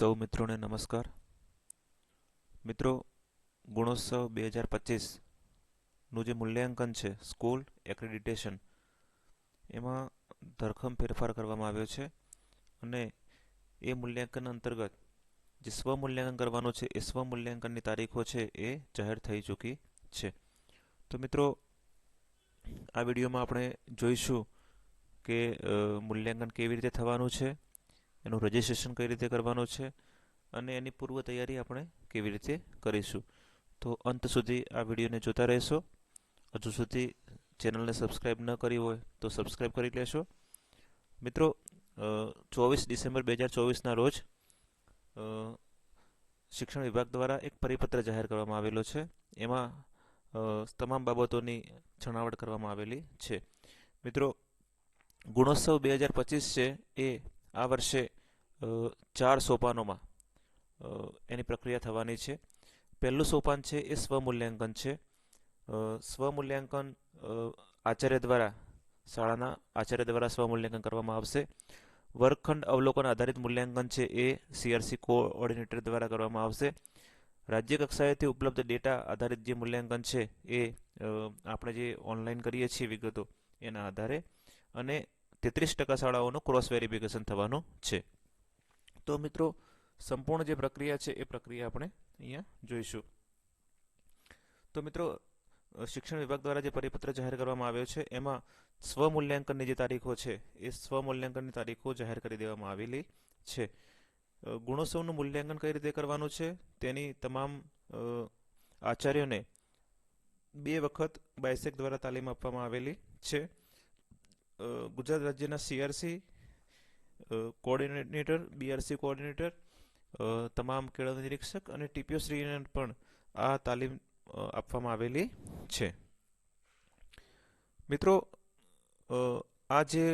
સૌ મિત્રોને નમસ્કાર. મિત્રો, ગુણોત્સવ બે હજાર પચીસનું જે મૂલ્યાંકન છે, સ્કૂલ એક્રેડિટેશન, એમાં ધરખમ ફેરફાર કરવામાં આવ્યો છે અને એ મૂલ્યાંકન અંતર્ગત જે સ્વમૂલ્યાંકન કરવાનું છે, એ સ્વમૂલ્યાંકનની તારીખો છે એ જાહેર થઈ ચૂકી છે. તો મિત્રો, આ વિડીયોમાં આપણે જોઈશું કે મૂલ્યાંકન કેવી રીતે થવાનું છે એનું રજિસ્ટ્રેશન કઈ રીતે કરવાનું છે અને એની પૂર્વ તૈયારી આપણે કેવી રીતે કરીશું. તો અંત સુધી આ વિડીયોને જોતા રહેશો. હજુ સુધી ચેનલને સબસ્ક્રાઈબ ન કરી હોય તો સબસ્ક્રાઈબ કરી લેશો. મિત્રો ચોવીસ ડિસેમ્બર બે હજાર ચોવીસના રોજ શિક્ષણ વિભાગ દ્વારા એક પરિપત્ર જાહેર કરવામાં આવેલો છે. એમાં તમામ બાબતોની છણાવટ કરવામાં આવેલી છે. મિત્રો, ગુણોત્સવ બે હજાર પચીસ છે એ આ વર્ષે ચાર સોપાનોમાં એની પ્રક્રિયા થવાની છે. પહેલું સોપાન છે એ સ્વમૂલ્યાંકન છે. સ્વમૂલ્યાંકન આચાર્ય દ્વારા, શાળાના આચાર્ય દ્વારા સ્વમૂલ્યાંકન કરવામાં આવશે. વર્ગખંડ અવલોકન આધારિત મૂલ્યાંકન છે એ સીઆરસી કોઓર્ડિનેટર દ્વારા કરવામાં આવશે. રાજ્ય કક્ષાએથી ઉપલબ્ધ ડેટા આધારિત જે મૂલ્યાંકન છે એ આપણે જે ઓનલાઈન કરીએ છીએ વિગતો એના આધારે. અને તેત્રીસ ટકા શાળાઓનું ક્રોસ વેરિફિકેશન થવાનું છે. તો મિત્રો, સંપૂર્ણ જે પ્રક્રિયા છે, એ પ્રક્રિયા આપણે અહીંયા જોઈશું. તો મિત્રો શિક્ષણ વિભાગ દ્વારા જે પરિપત્ર જાહેર કરવામાં આવ્યો છે, એમાં સ્વમૂલ્યાંકનની જે તારીખો છે, એ સ્વમૂલ્યાંકનની તારીખો જાહેર કરી દેવામાં આવેલી છે. ગુણોત્સવનું મૂલ્યાંકન કઈ રીતે કરવાનું છે, તેની તમામ આચાર્યોને બે વખત બાયસેક દ્વારા તાલીમ આપવામાં આવેલી છે. ગુજરાત રાજ્યના સીઆરસી કોઓર્ડિનેટર બીઆરસી કોઓર્ડિનેટર તમામ કેળવણી નિરીક્ષક અને ટીપીઓ શ્રીને પણ આ તાલીમ આપવામાં આવેલી છે. મિત્રો આ જે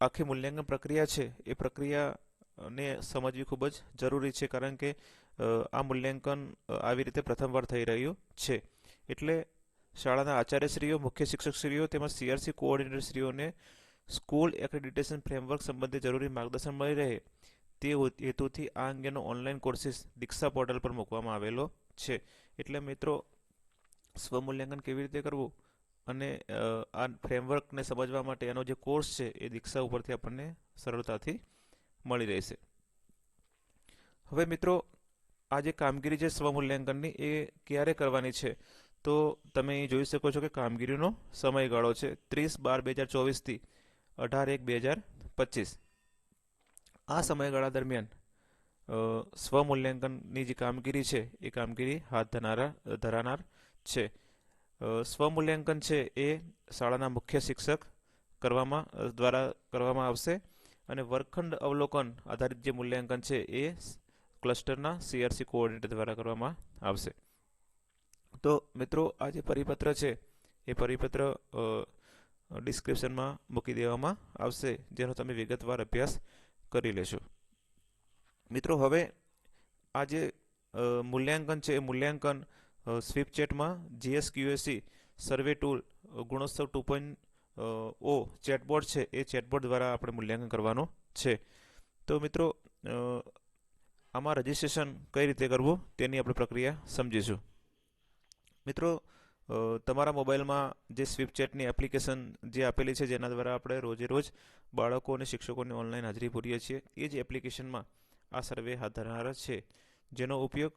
આખી મૂલ્યાંકન પ્રક્રિયા છે, એ પ્રક્રિયાને સમજવી ખૂબ જ જરૂરી છે, કારણ કે આ મૂલ્યાંકન આવી રીતે પ્રથમવાર થઈ રહ્યું છે. એટલે શાળાના આચાર્યશ્રીઓ, મુખ્ય શિક્ષકશ્રીઓ તેમજ સીઆરસી કોઓર્ડિનેટરશ્રીઓને સ્કૂલ એક્રેડિટેશન ફ્રેમવર્ક સંબંધે જરૂરી માર્ગદર્શન મળી રહે તે હેતુથી આ અંગેનો ઓનલાઈન કોર્સિસ દીક્ષા પોર્ટલ પર મૂકવામાં આવેલો છે. એટલે મિત્રો, સ્વમૂલ્યાંકન કેવી રીતે કરવું અને આ ફ્રેમવર્કને સમજવા માટે એનો જે કોર્સ છે એ દીક્ષા ઉપરથી આપણને સરળતાથી મળી રહેશે. હવે મિત્રો, આ જે કામગીરી છે સ્વમૂલ્યાંકનની એ ક્યારે કરવાની છે? તો તમે અહીં જોઈ શકો છો કે કામગીરીનો સમયગાળો છે ત્રીસ બાર બે હજાર ચોવીસથી અઢાર એક બે હજાર પચીસ. આ સમયગાળા દરમિયાન સ્વમૂલ્યાંકનની જે કામગીરી છે એ કામગીરી હાથ ધરનારા ધરાનાર છે. સ્વમૂલ્યાંકન છે એ શાળાના મુખ્ય શિક્ષક કરવામાં દ્વારા કરવામાં આવશે અને વર્ગખંડ અવલોકન આધારિત જે મૂલ્યાંકન છે એ ક્લસ્ટરના સીઆરસી કોઓર્ડિનેટર દ્વારા કરવામાં આવશે. તો મિત્રો, આ જે પરિપત્ર છે, એ પરિપત્ર ડિસ્ક્રિપ્શનમાં મૂકી દેવામાં આવશે, જેનો તમે વિગતવાર અભ્યાસ કરી લેશો. મિત્રો, હવે આ જે મૂલ્યાંકન છે, એ મૂલ્યાંકન સ્વીપચેટમાં GS QAC survey tool Gunotsav two point O chatboard છે, એ ચેટબોર્ડ દ્વારા આપણે મૂલ્યાંકન કરવાનું છે. તો મિત્રો આમાં રજિસ્ટ્રેશન કઈ રીતે કરવું, તેની આપણે પ્રક્રિયા સમજીશું. મિત્રો તમારા મોબાઈલમાં જે સ્વિપચેટની એપ્લિકેશન જે આપેલી છે, જેના દ્વારા આપણે રોજે રોજ બાળકો અને શિક્ષકોની ઓનલાઈન હાજરી પૂરીએ છીએ, એ જ એપ્લિકેશનમાં આ સર્વે હાથ ધરનાર છે. જેનો ઉપયોગ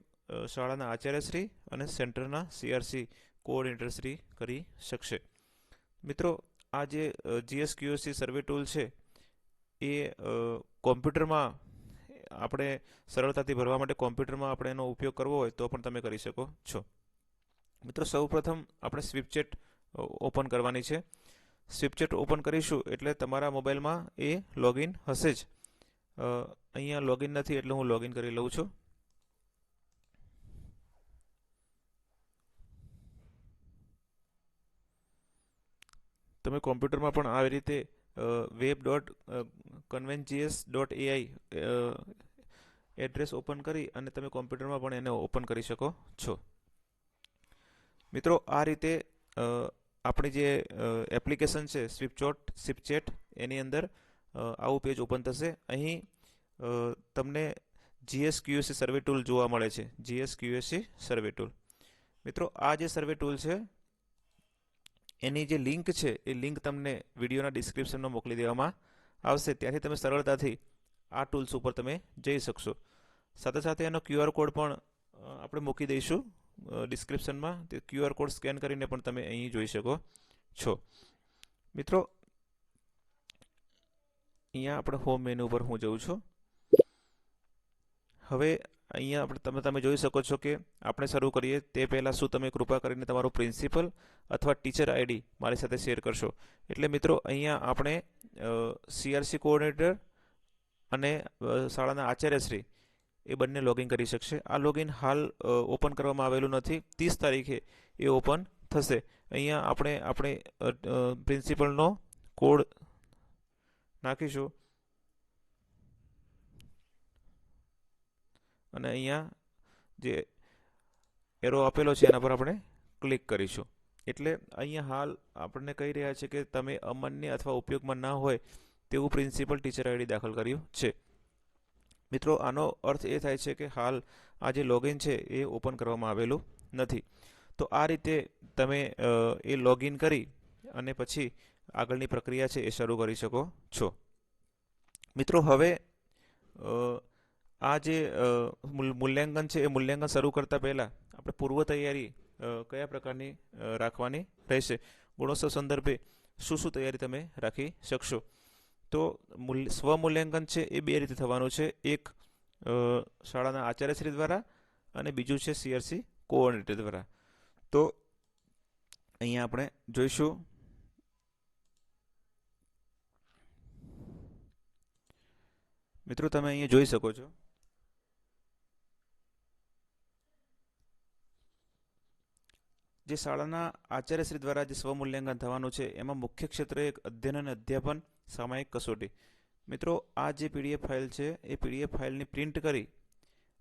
શાળાના આચાર્યશ્રી અને સેન્ટરના સીઆરસી કોઓર્ડિનેટરશ્રી કરી શકશે. મિત્રો, આ જે જીએસ ક્યુએસસી સર્વે ટૂલ છે, એ કોમ્પ્યુટરમાં આપણે સરળતાથી ભરવા માટે કોમ્પ્યુટરમાં આપણે એનો ઉપયોગ કરવો હોય તો પણ તમે કરી શકો છો. મિત્રો, સૌપ્રથમ આપણે સ્વિપચેટ ઓપન કરવાની છે. સ્વિપચેટ ઓપન કરીશું એટલે તમારા મોબાઈલમાં એ લોગિન હશે જ. અહીંયા લોગિન નથી એટલે હું લોગિન કરી લઉં છું. તમે કોમ્પ્યુટરમાં પણ આવી રીતે વેબ ડોટ કન્વેન્જીએસ ડોટ એઆઈ એડ્રેસ ઓપન કરી અને તમે કોમ્પ્યુટરમાં પણ એને ઓપન કરી શકો છો. મિત્રો, આ રીતે આપણી જે એપ્લિકેશન છે સ્વિપચોટ સ્વિપચેટ એની અંદર આવું પેજ ઓપન થશે. અહીં તમને જીએસ ક્યુએસસી સર્વે ટૂલ જોવા મળે છે. જીએસ ક્યુએસસી સર્વે ટૂલ મિત્રો, આ જે સર્વે ટૂલ છે, એની જે લિંક છે, એ લિંક તમને વિડીયોના ડિસ્ક્રિપ્શનમાં મોકલી દેવામાં આવશે. ત્યાંથી તમે સરળતાથી આ ટૂલ્સ ઉપર તમે જઈ શકશો. સાથે સાથે એનો ક્યુઆર કોડ પણ આપણે મૂકી દઈશું. ડિસ્ક્રિપ્શનમાં તે ક્યુઆર કોડ સ્કેન કરીને પણ તમે અહીં જોઈ શકો છો. મિત્રો, અહીંયા આપણે હોમ મેનુ ઉપર હું જઉં છું. હવે અહીંયા આપણે તમે તમે જોઈ શકો છો કે આપણે શરૂ કરીએ તે પહેલાં શું તમે કૃપા કરીને તમારું પ્રિન્સિપલ અથવા ટીચર આઈડી મારી સાથે શેર કરશો. એટલે મિત્રો, અહીંયા આપણે સીઆરસી કોઓર્ડિનેટર અને શાળાના આચાર્યશ્રી એ બંને લોગિન કરી શકશે. આ લોગિન હાલ ઓપન કરવામાં આવેલું નથી. ત્રીસ તારીખે એ ઓપન થશે. અહીંયા આપણે આપણે પ્રિન્સિપલનો કોડ નાખીશું. અને અહીંયા જે એરો આપેલો છે, એના પર આપણે ક્લિક કરીશું. એટલે અહીંયા હાલ આપણને કહી રહ્યા છે કે તમે અમાન્ય અથવા ઉપયોગમાં ના હોય તેવું પ્રિન્સિપલ ટીચર આઈડી દાખલ કર્યું છે. મિત્રો, આનો અર્થ એ થાય છે કે હાલ આ જે લોગિન છે એ ઓપન કરવામાં આવેલું નથી. તો આ રીતે તમે એ લોગિન કરી અને પછી આગળની પ્રક્રિયા છે એ શરૂ કરી શકો છો. મિત્રો, હવે આ જે મૂલ્યાંકન છે એ મૂલ્યાંકન શરૂ કરતાં પહેલાં આપણે પૂર્વ તૈયારી કયા પ્રકારની રાખવાની રહેશે? ગુણોત્સવ સંદર્ભે શું શું તૈયારી તમે રાખી શકશો? તો સ્વમૂલ્યાંકન છે એ બે રીતે થવાનું છે. એક શાળાના આચાર્યશ્રી દ્વારા અને બીજું છે સીઆરસી કોઓર્ડિનેટર દ્વારા. તો અહીંયા આપણે જોઈશું. મિત્રો, તમે અહીંયા જોઈ શકો છો. જે શાળાના આચાર્યશ્રી દ્વારા જે સ્વમૂલ્યાંકન થવાનું છે, એમાં મુખ્ય ક્ષેત્રે એક અધ્યયન અને અધ્યાપન સામાયિક કસોટી. મિત્રો, આ જે પીડીએફ ફાઇલ છે, એ પીડીએફ ફાઇલની પ્રિન્ટ કરી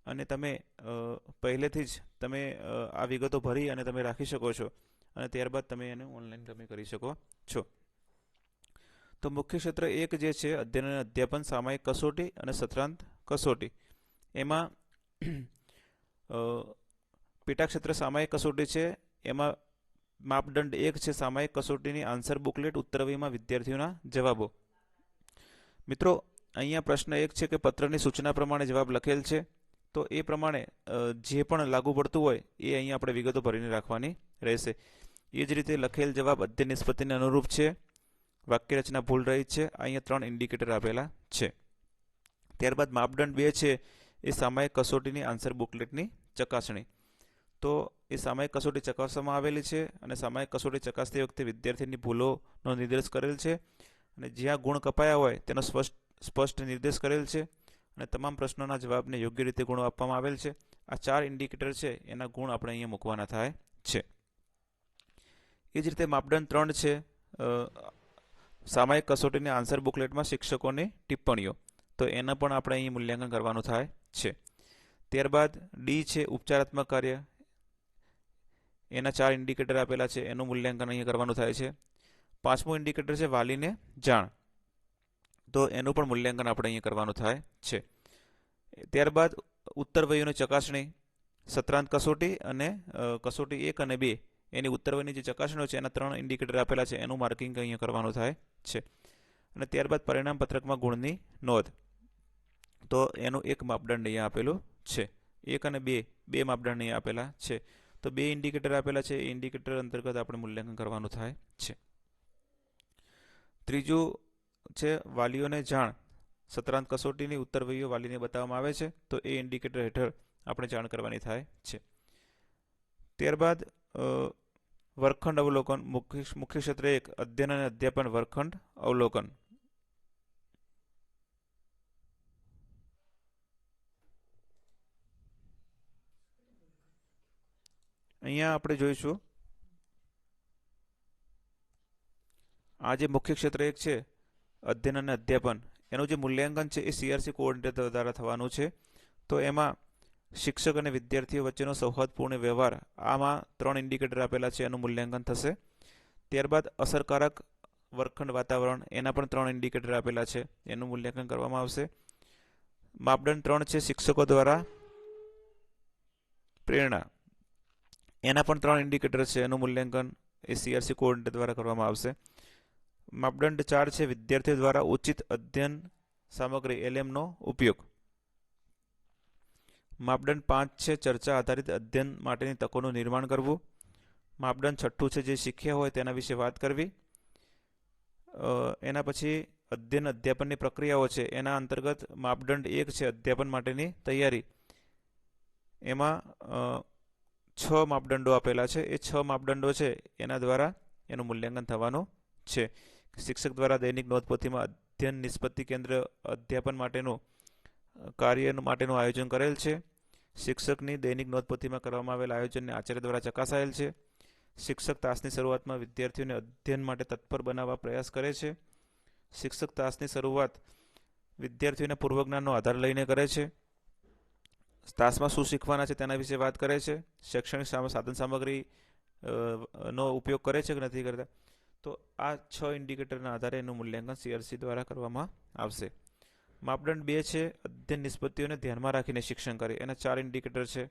અને તમે પહેલેથી જ તમે આ વિગતો ભરી અને તમે રાખી શકો છો અને ત્યારબાદ તમે એને ઓનલાઈન તમે કરી શકો છો. તો મુખ્ય ક્ષેત્ર એક જે છે, અધ્યયન અને અધ્યાપન, સામાયિક કસોટી અને સત્રાંત કસોટી. એમાં પેટા ક્ષેત્ર સામાયિક કસોટી છે, એમાં માપદંડ એક છે સામાયિક કસોટીની આન્સર બુકલેટ ઉત્તરવીમાં વિદ્યાર્થીઓના જવાબો. મિત્રો, અહીંયા પ્રશ્ન એક છે કે પત્રની સૂચના પ્રમાણે જવાબ લખેલ છે. તો એ પ્રમાણે જે પણ લાગુ પડતું હોય, એ અહીંયા આપણે વિગતો ભરીને રાખવાની રહેશે. એ જ રીતે લખેલ જવાબ અધ્યય નિષ્પત્તિને અનુરૂપ છે. વાક્યરચના ભૂલ રહી છે. અહીંયા ત્રણ ઇન્ડિકેટર આપેલા છે. ત્યારબાદ માપદંડ બે છે, એ સામાયિક કસોટીની આન્સર બુકલેટની ચકાસણી. તો એ સામાયિક કસોટી ચકાસવામાં આવેલી છે અને સામાયિક કસોટી ચકાસતી વખતે વિદ્યાર્થીની ભૂલોનો નિર્દેશ કરેલ છે અને જ્યાં ગુણ કપાયા હોય તેનો સ્પષ્ટ સ્પષ્ટ નિર્દેશ કરેલ છે અને તમામ પ્રશ્નોના જવાબને યોગ્ય રીતે ગુણો આપવામાં આવેલ છે. આ ચાર ઇન્ડિકેટર છે, એના ગુણ આપણે અહીંયા મૂકવાના થાય છે. એ જ રીતે માપદંડ ત્રણ છે સામાયિક કસોટીની આન્સર બુકલેટમાં શિક્ષકોની ટિપ્પણીઓ. તો એના પણ આપણે અહીં મૂલ્યાંકન કરવાનું થાય છે. ત્યારબાદ ડી છે, ઉપચારાત્મક કાર્ય. એના ચાર ઇન્ડિકેટર આપેલા છે, એનું મૂલ્યાંકન અહીંયા કરવાનું થાય છે. પાંચમું ઇન્ડિકેટર છે વાલીને જાણ. તો એનું પણ મૂલ્યાંકન આપણે અહીંયા કરવાનું થાય છે. ત્યારબાદ ઉત્તર વયુની ચકાસણી, સત્રાંત કસોટી અને કસોટી એક અને બે. એની ઉત્તરવયની જે ચકાસણીઓ છે, એના ત્રણ ઇન્ડિકેટર આપેલા છે, એનું માર્કિંગ અહીંયા કરવાનું થાય છે. અને ત્યારબાદ પરિણામ પત્રકમાં ગુણની નોંધ. તો એનું એક માપદંડ અહીંયા આપેલું છે. એક અને બે બે માપદંડ અહીંયા આપેલા છે. તો બે ઇન્ડિકેટર આપેલા છે. એ ઇન્ડિકેટર અંતર્ગત આપણે મૂલ્યાંકન કરવાનું થાય છે. ત્રીજું છે વાલીઓને જાણ. સત્રાંત કસોટીની ઉત્તરવહીઓ વાલીને બતાવવામાં આવે છે. તો એ ઇન્ડિકેટર હેઠળ આપણે જાણ કરવાની થાય છે. ત્યારબાદ વર્ગખંડ અવલોકન. મુખ્ય મુખ્ય ક્ષેત્રે એક અધ્યયન અને અધ્યાપન વર્ગખંડ અવલોકન. અહીંયા આપણે જોઈશું. આ જે મુખ્ય ક્ષેત્ર એક છે, અધ્યયન અને અધ્યાપન. એનું જે મૂલ્યાંકન છે એ સીઆરસી કોઓર્ડિનેટર દ્વારા થવાનું છે. તો એમાં શિક્ષક અને વિદ્યાર્થીઓ વચ્ચેનો સૌહાર્દપૂર્ણ વ્યવહાર, આમાં ત્રણ ઇન્ડિકેટર આપેલા છે, એનું મૂલ્યાંકન થશે. ત્યારબાદ અસરકારક વર્ગખંડ વાતાવરણ, એના પણ ત્રણ ઇન્ડિકેટર આપેલા છે, એનું મૂલ્યાંકન કરવામાં આવશે. માપદંડ ત્રણ છે શિક્ષકો દ્વારા પ્રેરણા. એના પણ ત્રણ ઇન્ડિકેટર છે. એનું મૂલ્યાંકન એ સીઆરસી કોર્ડ દ્વારા કરવામાં આવશે. માપદંડ ચાર છે. વિદ્યાર્થીઓ દ્વારા ઉચિત અધ્યયન સામગ્રી એલએમનો ઉપયોગ. માપદંડ પાંચ છે. ચર્ચા આધારિત અધ્યયન માટેની તકોનું નિર્માણ કરવું. માપદંડ છઠ્ઠું છે. જે શીખ્યા હોય તેના વિશે વાત કરવી. એના પછી અધ્યયન અધ્યાપનની પ્રક્રિયાઓ છે. એના અંતર્ગત માપદંડ એક છે. અધ્યાપન માટેની તૈયારી. એમાં છ માપદંડો આપેલા છે. એ છ માપદંડો છે, એના દ્વારા એનું મૂલ્યાંકન થવાનું છે. શિક્ષક દ્વારા દૈનિક નોંધપોથીમાં અધ્યયન નિષ્પત્તિ કેન્દ્ર અધ્યાપન માટેનું કાર્ય માટેનું આયોજન કરેલ છે. શિક્ષકની દૈનિક નોંધપોથીમાં કરવામાં આવેલ આયોજનને આચાર્ય દ્વારા ચકાસાયેલ છે. શિક્ષક તાસની શરૂઆતમાં વિદ્યાર્થીઓને અધ્યયન માટે તત્પર બનાવવા પ્રયાસ કરે છે. શિક્ષક તાસની શરૂઆત વિદ્યાર્થીઓના પૂર્વજ્ઞાનનો આધાર લઈને કરે છે. તાસમાં શું શીખવાના છે તેના વિશે વાત કરે છે. શૈક્ષણિક સાધન સામગ્રી નો ઉપયોગ કરે છે કે નથી કરતા? તો આ છ ઇન્ડિકેટરના આધારે એનું મૂલ્યાંકન સીઆરસી દ્વારા કરવામાં આવશે. માપદંડ બે છે. અધ્યયન નિષ્પત્તિઓને ધ્યાનમાં રાખીને શિક્ષણ કરે. એના ચાર ઇન્ડિકેટર છે.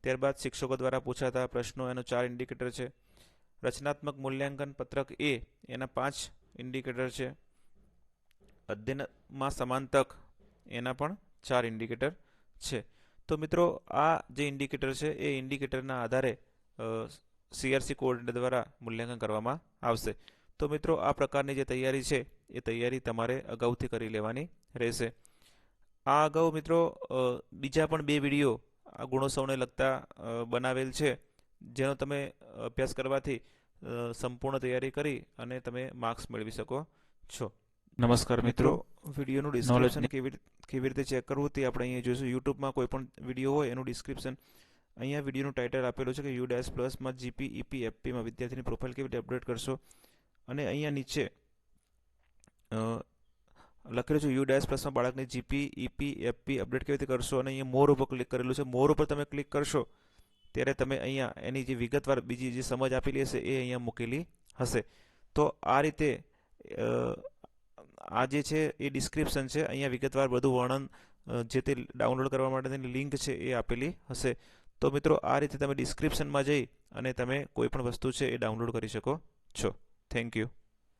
ત્યારબાદ શિક્ષકો દ્વારા પૂછાતા પ્રશ્નો એનો ચાર ઇન્ડિકેટર છે. રચનાત્મક મૂલ્યાંકન પત્રક એ એના પાંચ ઇન્ડિકેટર છે. અધ્યયનમાં સમાન તક એના પણ ચાર ઇન્ડિકેટર છે. તો મિત્રો, આ જે ઇન્ડિકેટર છે, એ ઇન્ડિકેટરના આધારે સીઆરસી કોર્ડ દ્વારા મૂલ્યાંકન કરવામાં આવશે. તો મિત્રો, આ પ્રકારની જે તૈયારી છે, એ તૈયારી તમારે અગાઉથી કરી લેવાની રહેશે. આ અગાઉ મિત્રો બીજા પણ બે વીડિયો આ ગુણોત્સવને લગતા બનાવેલ છે, જેનો તમે અભ્યાસ કરવાથી સંપૂર્ણ તૈયારી કરી અને તમે માર્ક્સ મેળવી શકો છો. નમસ્કાર મિત્રો વિડીયોનું ડિસ્ક્રિપ્શન કેવી કેવી રીતે ચેક કરવું તે આપણે અહીંયા જોઈશું. યુટ્યુબમાં કોઈ પણ વીડિયો હોય એનું ડિસ્ક્રિપ્શન અહીંયા વિડીયોનું ટાઇટલ આપેલું છે કે યુ ડેશ પ્લસમાં જીપી ઈપી એફપીમાં વિદ્યાર્થીની પ્રોફાઇલ કેવી રીતે અપડેટ કરશો. અને અહીંયા નીચે લખેલું છે યુ ડેશ પ્લસમાં બાળકને જીપી ઈપી એફપી અપડેટ કેવી રીતે કરશો અને અહીંયા મોર ઉપર ક્લિક કરેલું છે. મોર ઉપર તમે ક્લિક કરશો ત્યારે તમે અહીંયા એની જે વિગતવાર બીજી જે સમજ આપેલી હશે એ અહીંયા મૂકેલી હશે. તો આ રીતે આ જે છે એ ડિસ્ક્રિપ્શન છે. અહીંયા વિગતવાર બધું વર્ણન જે તે ડાઉનલોડ કરવા માટેની લિંક છે એ આપેલી હશે. તો મિત્રો, આ રીતે તમે ડિસ્ક્રિપ્શનમાં જઈ અને તમે કોઈ પણ વસ્તુ છે એ ડાઉનલોડ કરી શકો છો. Thank you